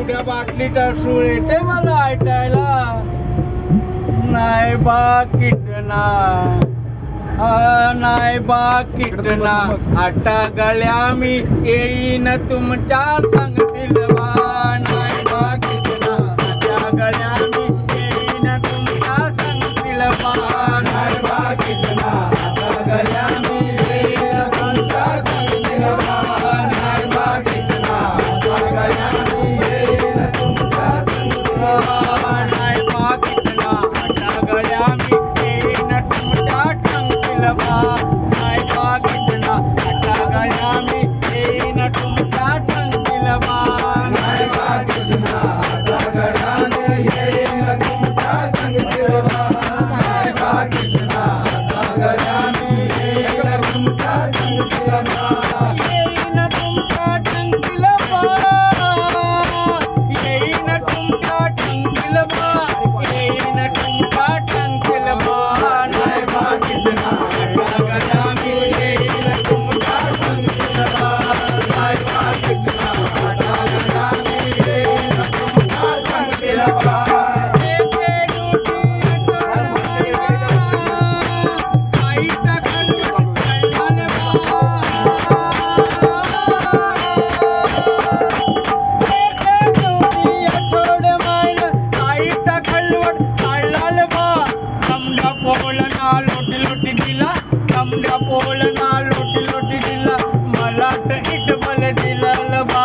उड्या बाटली टासूळ येते मला ऐकायला. नाही बा किटना नाही बा किटना आटा गळ्या मी येईन तुमच्या सांगतील बा. पोलना लोटी लोटी दिला मला तर इट बल दिला बा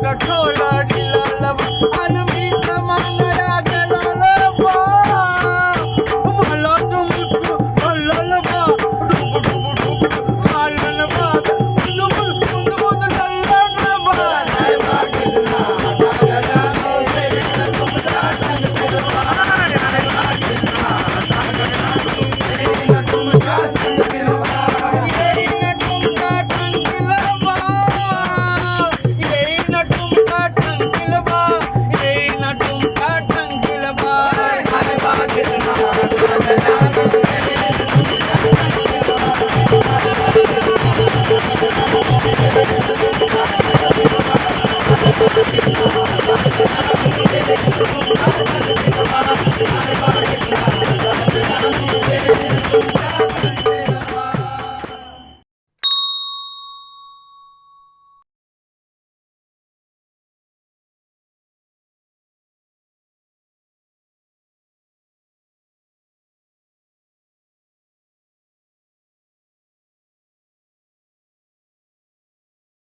Coca-Cola, Dilla Love.